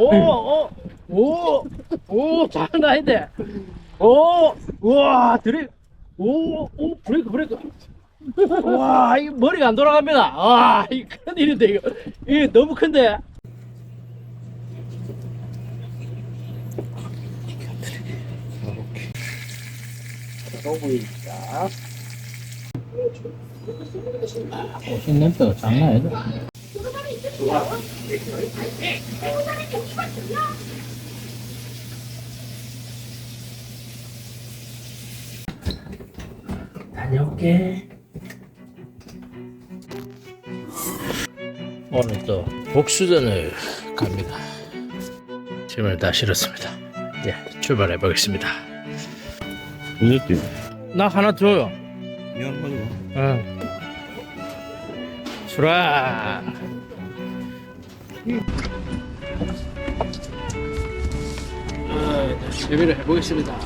오, 오, 오, 오, 장난 아닌데. 오, 우와, 드래, 오, 오, 브레이크, 브레이크. 와, 이 머리가 안 돌아갑니다. 와, 이 큰일인데, 이거. 이게 너무 큰데. 보입니다. 오신 냄새가 장난 아니다. 다녀올게. 오늘 또 복수전을 갑니다. 짐을 다 실었습니다. 예, 출발해 보겠습니다. 이랬지. 나 하나 줘요. 미안하고. 응. 수라. 재미를 해보겠습니다.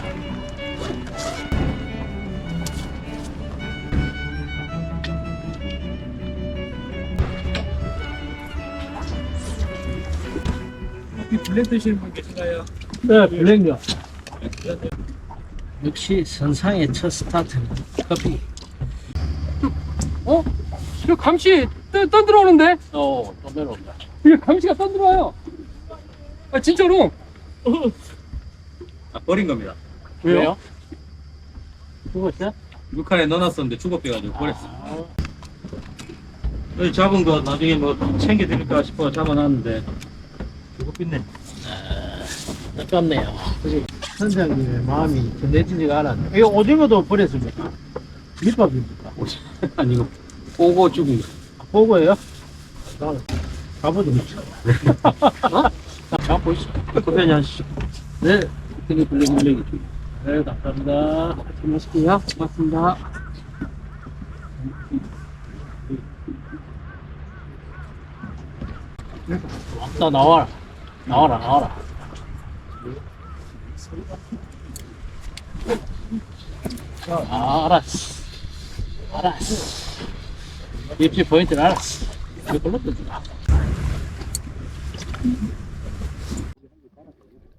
이 블랙 드시는 분 계신가요? 네, 블랙요. 역시 선상의 첫 스타트는 커피. 어? 이거 감시 떠, 떠들어오는데? 어, 또 내려온다. 이거 감시가 떠들어와요. 아 진짜로? 아, 버린 겁니다. 왜요? 죽었어? 육칼에 넣어놨었는데 죽어빼가지고 버렸어. 아, 여기 잡은 거 나중에 뭐 챙겨드릴까 싶어 잡아놨는데 죽어삐네. 아깝네요. 그지? 선장님의 마음이 전해지지가 않았네. 이거 오징어도 버렸습니까? 밑밥입니까? 아니 이거 보고 죽은 거. 보고예요? 나는 가보도 있죠. 어? 잡고 있어. 커피 한잔 하시죠. 네. 되게 블랙 블랙이 좀. 네, 감사합니다. 잘 마실게요. 고맙습니다. 왔다 나와라. 나와라 나와라. 아, 알았어. 알았어. 입지 포인트를 알았어. 이걸로 뜯어라.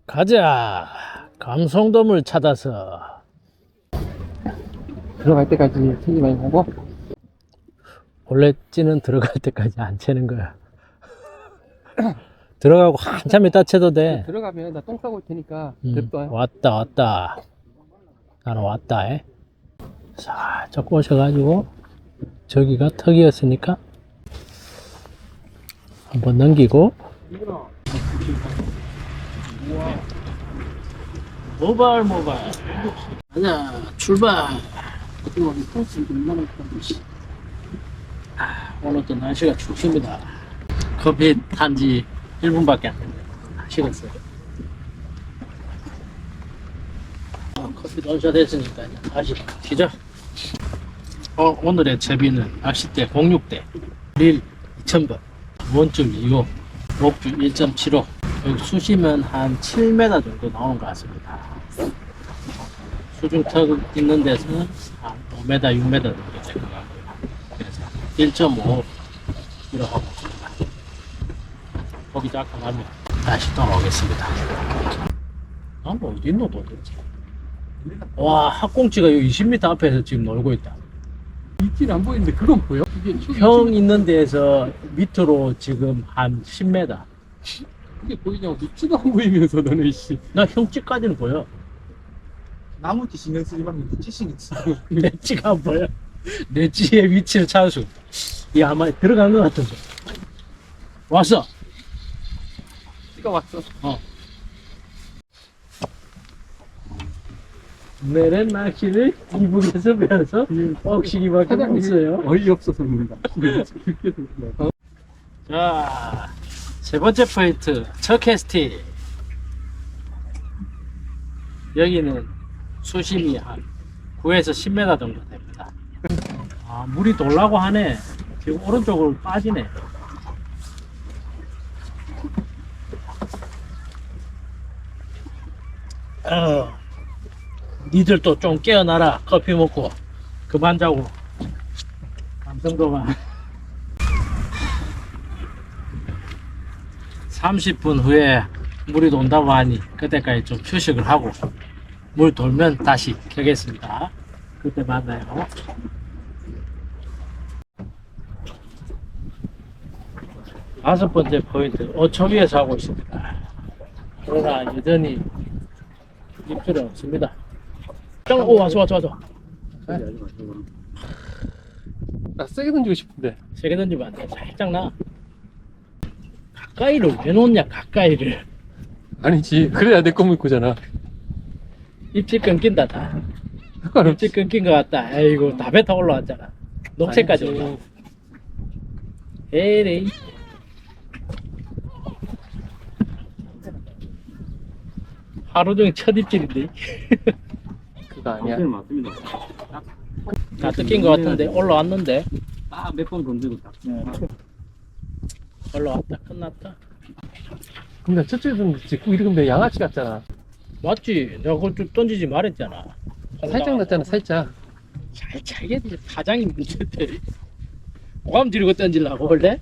가자. 감성돔을 찾아서. 들어갈 때까지 챙기 많이 보고 원래 찌는 들어갈 때까지 안 채는 거야. 들어가고 한참 있다 채도 돼. 들어가면 나 똥 싸고 올 테니까 음, 냅둬 요 왔다 왔다. 나는 왔다. 에. 살짝 꼬셔가지고 저기가 턱이었으니까 한번 넘기고 모발 모발. 가자 출발. 아, 오늘 또 날씨가 춥습니다. 커피 탄 지 1분밖에 안 됐네요 식었어요 어, 커피 논샷 했으니까 다시 시작. 어, 오늘의 채비는 낚싯대 06대. 릴 2000번 원점 25 목줄 1.75 여기 수심은 한 7m 정도 나오는 것 같습니다. 수중턱 있는 데서는 한 5m, 6m 정도 될 것 같고요. 그래서 1.5 이렇게 하고 있습니다. 거기 잡고 나면 다시 돌아오겠습니다. 아, 뭐 어디 있노 도대체? 와 학꽁치가 여기 20m 앞에서 지금 놀고 있다. 입질 안 보이는데 그건 보여? 이게 쭉형 있는 데에서 밑으로 지금 한 10m. 그게 보이냐고 입지도 안 보이면서 너네 씨나 형집까지는 보여. 나무띠 신경 쓰지 말고 찌 신경 쓰. 내 찌가 안 보여. 내 찌의 위치를 찾아서. 이 아마 들어간 것 같은데. 왔어. 찌가 왔어 내는 낚시를 이북에서 배워서 억시기밖에 사장님이 없어요. 어이없어서 그런다 자, 세 번째 포인트, 첫 캐스팅. 여기는 수심이 한 9에서 10m 정도 됩니다. 아, 물이 돌라고 하네. 지금 오른쪽으로 빠지네. 어, 니들도 좀 깨어나라. 커피 먹고. 그만 자고. 감성도만. 30분 후에 물이 돈다고 하니 그때까지 좀 휴식을 하고 물 돌면 다시 켜겠습니다. 그때 만나요. 다섯 번째 포인트 위에서 하고 있습니다. 그러나 여전히 입질은 없습니다. 짱, 오 왔어 왔어 왔어. 나 세게 던지고 싶은데. 세게 던지면 안 돼. 살짝 나. 가까이를 왜 놓냐 가까이를. 아니지. 그래야 내 꿈을 꾸잖아. 입질 끊긴다 다. 입질 끊긴 것 같다. 아이고 다 뱉어 올라왔잖아. 녹색까지 아니지. 올라. 에레이. 하루 종일 첫 입질인데. 그거 아니야. 네, 맞습니다. 다 뜯긴 것 같은데 올라왔는데. 딱 몇번 건드고 딱. 올라왔다 끝났다. 근데 저쪽에서 찍고 이러면 양아치 같잖아. 맞지? 내가 그걸 좀 던지지 말했잖아. 살짝 났잖아, 살짝. 살짝 이게 이제 파장이 문제인데. 고감 들고 던질라고 원래?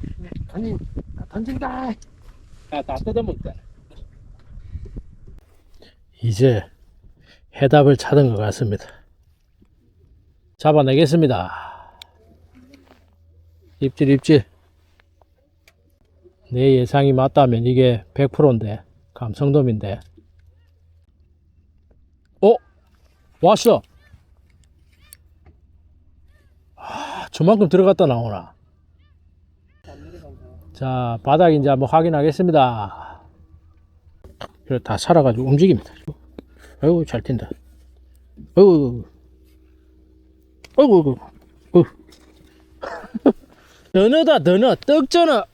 아니, 나 던진다. 아, 다 뜯어먹자. 이제 해답을 찾은 것 같습니다. 잡아내겠습니다. 입질, 입질. 내 예상이 맞다면 이게 100%인데, 감성돔인데. 어? 왔어! 아, 저만큼 들어갔다 나오나. 자, 바닥 이제 한번 확인하겠습니다. 그래, 다 살아가지고 움직입니다. 아이고, 잘 튄다. 아이고, 아이고, 아이고, 아이고. 전어다, 전어, 떡전어.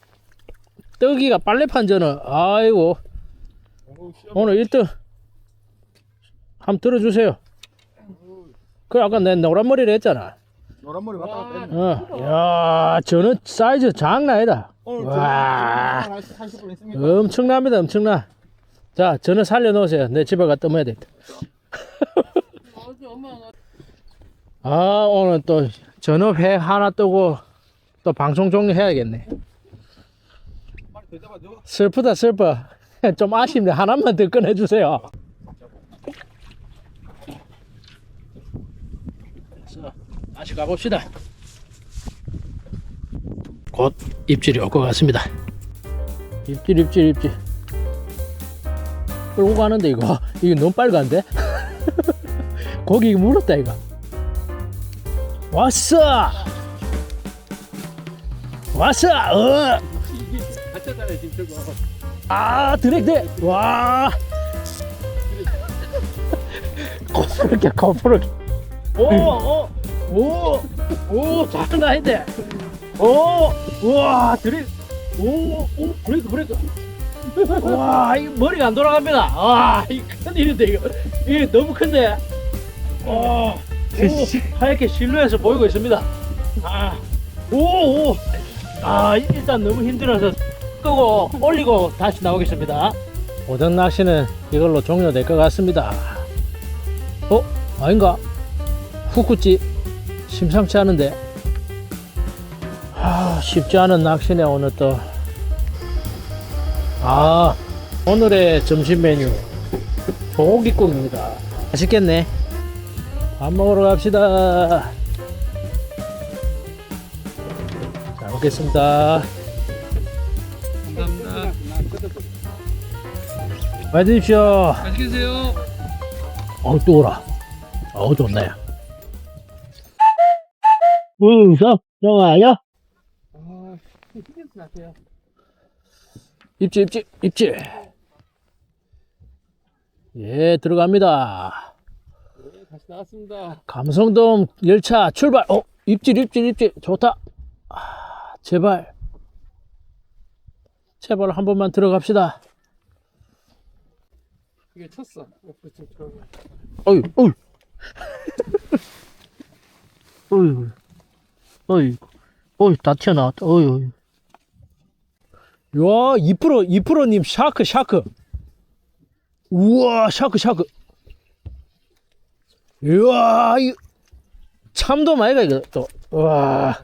떡이가 빨래판 전어. 아이고. 오늘 1등. 한번 들어주세요. 그 아까 내 노란 머리를 했잖아. 노란 머리 왔다 갔다 했네. 어, 야, 전어 사이즈 장난 아니다. 오늘 와. 저녁 30분 있습니다. 엄청납니다, 엄청나. 자, 전어 살려놓으세요. 내 집에 가 떠먹어야 돼. 아, 오늘 또 전어회 하나 뜨고 또 방송 종료해야겠네. 슬프다, 슬퍼. 좀 아쉽네. 하나만 더 꺼내주세요. 자, 다시 가봅시다. 곧 입질이 올 것 같습니다. 입질, 입질, 입질. 끌고 가는데 이거 이거 너무 빨간데? 고기 물었다 이거. 왔어. 왔어. 어. 가짜잖아, 지금 저거. 아 드랙대 와. 거푸르게 거푸르게. 오오오오 장난 아닌데 오와 드랙. 오오 브레이크 브레이크. 와이 머리가 안 돌아갑니다. 와이 큰일인데 이거. 이게 너무 큰데. 와 오, 하얗게 실루엣을 보이고 있습니다. 아오오. 아 일단 너무 힘들어서 끄고 올리고 다시 나오겠습니다. 오전 낚시는 이걸로 종료될 것 같습니다. 어? 아닌가? 후쿠찌 심상치 않은데 아 쉽지 않은 낚시네 오늘 또. 아 오늘의 점심 메뉴 소고기국입니다. 맛있겠네. 밥 먹으러 갑시다. 잘 먹겠습니다. 많이 드십시오. 맛있게 드세요. 어, 또 오라. 어, 좋네. 응서 좋아요. 아, 힘들지 마세요. 입질, 입질, 입질. 예, 들어갑니다. 네, 다시 나왔습니다. 감성돔 열차 출발. 어, 입질, 입질, 입질. 좋다. 아, 제발. 제발 한 번만 들어갑시다. 이게 쳤어. 어, 그렇지, 그러면. 어이, 어이. 어이, 어이, 어이, 다 튀어나왔다. 어이, 어이. 야, 2%, 2%님 샤크, 샤크. 우와, 샤크, 샤크. 이야, 이 참도 많이 가 이거 또. 와,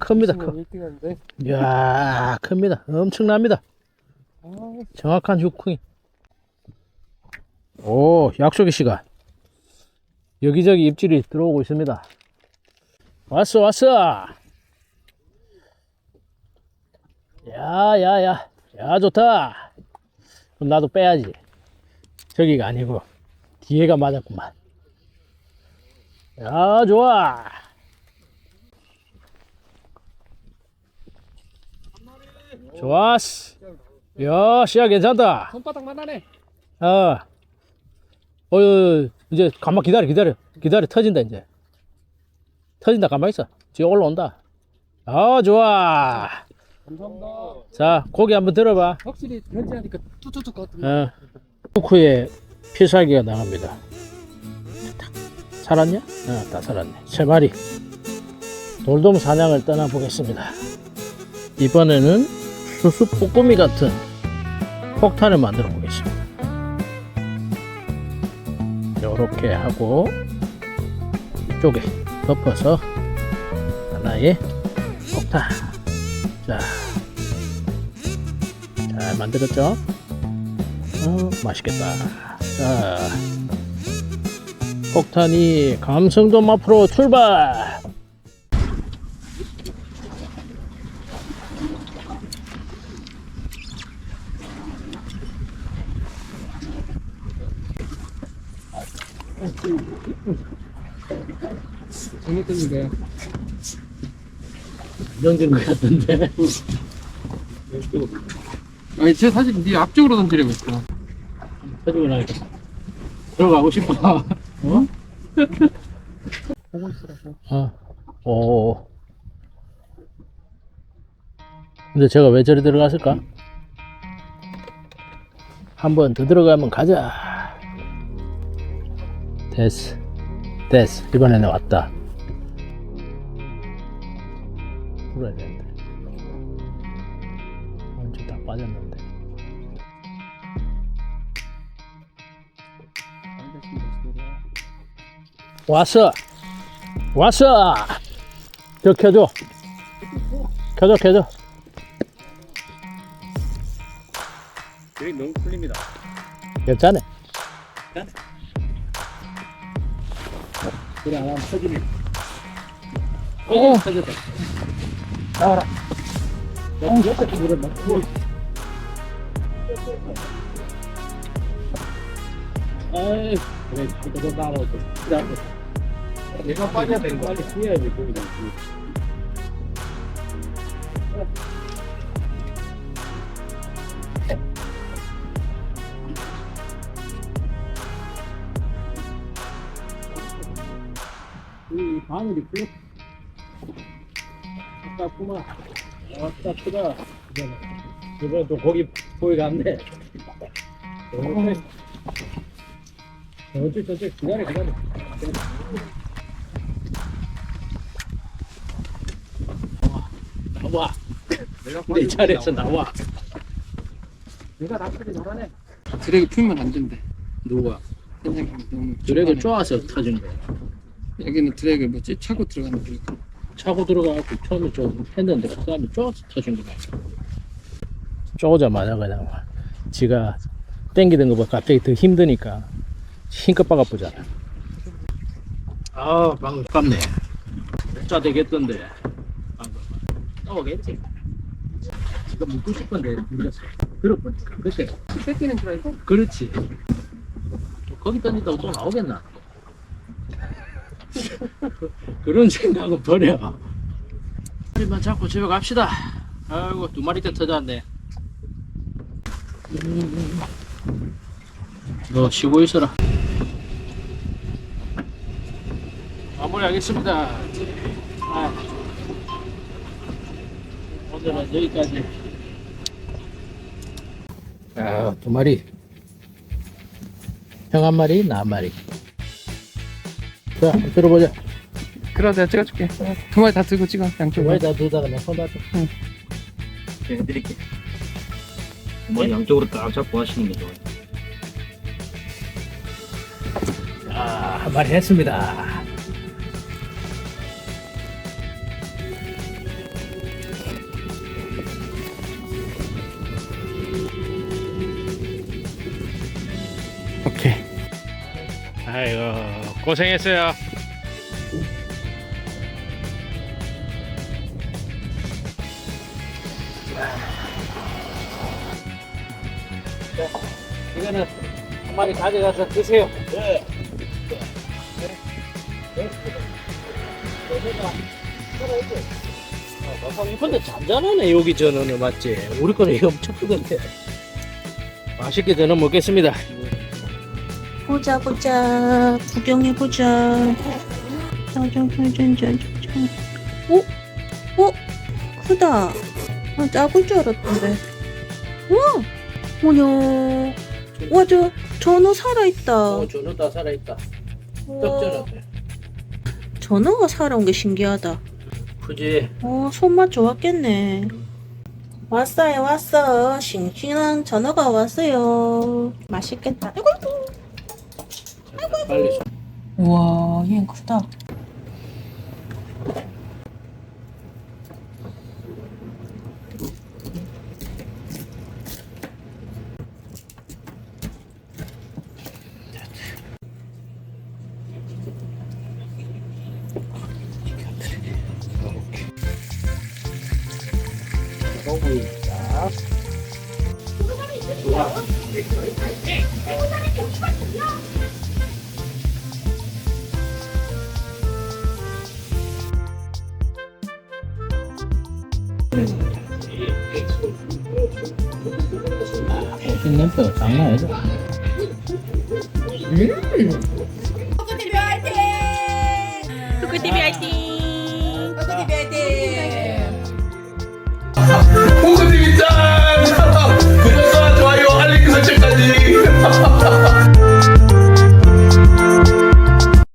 큽니다, 커. 1등인데. 이야, 큽니다. 엄청납니다. 아, 정확한 휴킹. 오, 약속의 시간. 여기저기 입질이 들어오고 있습니다. 왔어, 왔어! 야, 야, 야. 야, 좋다. 그럼 나도 빼야지. 저기가 아니고, 뒤에가 맞았구만. 야, 좋아. 좋았어. 야, 시야 괜찮다. 손바닥만 하네. 아, 어, 이제 가만 기다려, 기다려, 기다려, 터진다 이제. 터진다, 가만 있어. 지금 올라온다. 아, 좋아. 감사합니다. 자, 고기 한번 들어봐. 확실히 변지하니까 뚜뚜뚜 같은. 어, 후크에 필살기가 나갑니다. 탁. 살았냐? 어, 다 살았네. 세 마리. 돌돔 사냥을 떠나보겠습니다. 이번에는 수수 뽀꾸미 같은 폭탄을 만들어 보겠습니다. 이렇게 하고 이쪽에 덮어서 하나의 폭탄. 자, 잘 만들었죠? 어, 맛있겠다. 자, 폭탄이 감성돔 앞으로 출발! 정진 것 같은데. 아니 제 사실 네 앞쪽으로 던지려고 했어. 터지고 나니까 들어가고 싶어. 어? 보고 있으라고. 어. 오. 근데 제가 왜 저리 들어갔을까? 한 번 더 들어가면 가자. 됐어. 됐어. 이번에는 왔다. 풀어야 되는데. 완전 다 빠졌는데. 왔어. 왔어. 저 켜줘. 켜줘, 켜줘. 여기 너무 풀립니다. 괜찮네. 그래, 안 하면 터지네. 오, 터졌다. 나와라. 야, 옆에 물었나? 아이, 그래, 이거 나와. 그래, 얘가 빠져야 되는 거. 빨리 피해야지, 거기다. 깝구만. 왔다 크다. 이번에 또 고기 보이 갔네. 어쩔 수 없지. 기다려, 기다려. 나와. 내 차례에서 나와. 내가 낚시를 잘하네. 드래기 풀면 안 된대. 누가? 선생님 너무 좁아네. 쪼아서 터지는 거야. 여기는 드래그 뭐지 차고 들어가는 드래그. 차고 들어가고 처음에 좀 했는데 그 다음에 쪼아서 터진 거야. 쪼자마자 그냥 지가 땡기던 거보다 갑자기 더 힘드니까 힘껏 박아보잖아. 아, 방금 깝네. 짜 되겠던데. 방금. 나오겠지. 지가 묻고 싶은데 물렸어. 들어보니까. 그때. 뺏기는 줄 알고? 그렇지. 거기 던진다고 또 나오겠나? 그런 생각은 버려. 우리만 잡고 집에 갑시다. 아이고 두 마리 때 터졌네. 너 쉬고 있어라. 마무리하겠습니다. 아, 오늘은 여기까지. 아, 두 마리. 형 한 마리, 나 한 마리. 자, 들어보자. 그래 내가 찍어줄게. 두 마리 다 들고 찍어 두 양쪽으로. 마리 다 들다가 내가 손 놔줘. 해드릴게. 머리 양쪽으로 딱 잡고 하시는 게 좋아요. 자, 한 마리 했습니다. 오케이. 아이고 고생했어요. 이거는 한 마리 가져가서 드세요. 네. 이쁜데 잔잔하네 여기 저는 맞지? 우리 거는 엄청 크던데. 맛있게 저는 먹겠습니다. 보자 보자. 구경해 보자. 짜자자자자자 어? 어? 크다. 아 작을 줄 알았던데. 우와! 뭐냐 와 저 전어 살아있다. 어, 전어 다 살아있다. 우와, 떡전어네. 전어가 살아온 게 신기하다. 그지? 어 손맛 좋았겠네. 왔어요 왔어. 싱싱한 전어가 왔어요. 맛있겠다. 아이고 빨리. 줘. 우와 얘 크다 맛있는 냄새가 장난 아니죠? 토크TV 화이팅!